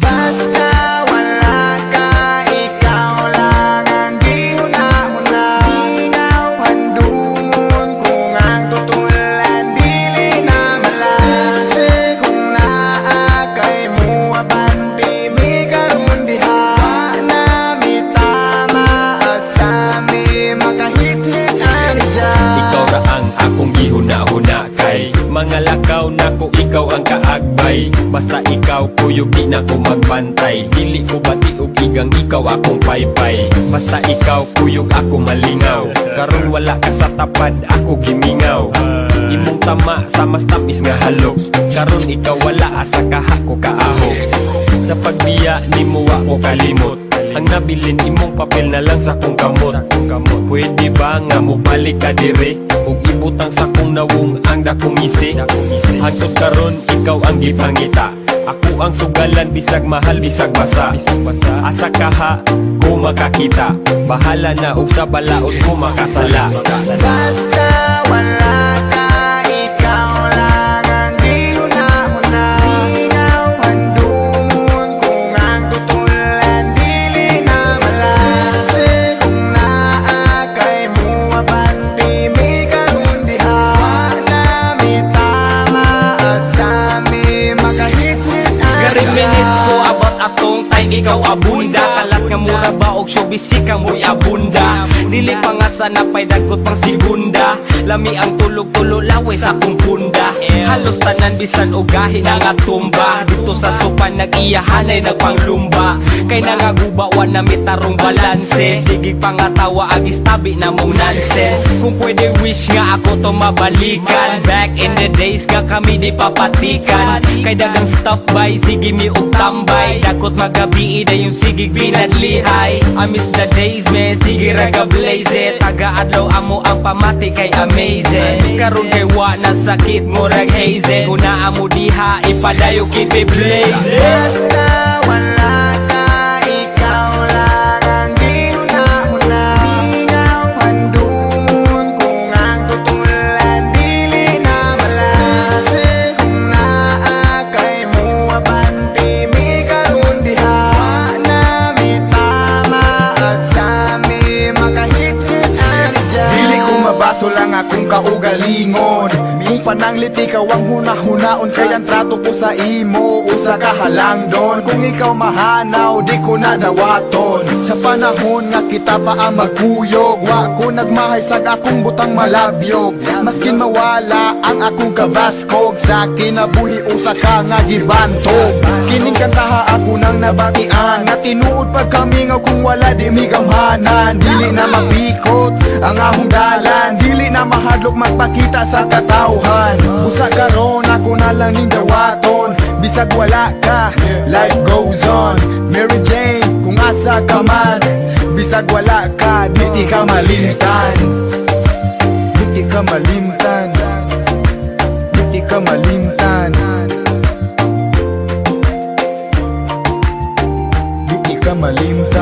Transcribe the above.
Basta Lakaw na ko ikaw ang kaagbay Basta ikaw kuyog di na ko magbantay. Dili ko bati og igang ikaw akong paypay? Basta ikaw kuyog ako malingaw. Karon wala ka sa tapad ako gimingaw. Imong tama sa mas tapis nga halok Karon ikaw wala asa kaha ko kaaho. Sa pagbiya ni mo ako kalimot. Ang nabilin imong papel na lang sa kong kamot. Pwede ba nga mo balik ka dire Ug ibutang sa kong nawong ang dakong isi Hangtod karon ikaw ang gipangita. Ako ang sugalan bisag mahal bisag basa. Asa kaha ko makakita. Bahala na ug sa balaod ko makasala. Basta wala Ba og showbiz chika mo'y abunda. Dili pa nga sana pay dagot pang segunda Lami ang tulog-tulo laway sa punda. Halos tanan bisan og gahi na nga tumba. Dito sa sopan nag-iyahanay nagpanglumba. Kay nangagubawan na mitarong balanse. Sige pa nga tawa agis tabi na mong nonsense. Kung pwede wish nga ako to mabalikan. Back in the days nga kami di papatikan. Kay dagang stuff by sige mi tambay Dakot magabi na yung sigig binadlihay I miss the days man sige raga blaze. It Taga adlaw amo ang pamati kay amazing. Karon kay wa na sakit mo rag haze Kung naa mo diha ipadayo it blazing. Basta wala akong kaugalingon Ming pananglit ikaw ang huna-hunaon Kaya ang trato ko sa imo Usa ka halang doon. Kung ikaw mahanaw Di ko na dawaton Sa panahon nga kita pa ang magkuyog Wa ko nagmahay sa akong butang malabyog. Maskin mawala ang akong kabaskog Sa kinabuhi usa ka nga gibantog. Kining kantaha ako nang nabatian Nga tinuod pag kami nga kung wala di mi gamhanan. Dili na mapikot ang ahong dalan na mahadlok magpakita sa katauhan. Usa karon ako na lang ning dawaton Bisag wala ka, life goes on. Mary Jane, kung asa ka man Bisag wala ka, di ka malimtan. Di ka malimtan. Di ka malimtan. Di ka malimtan.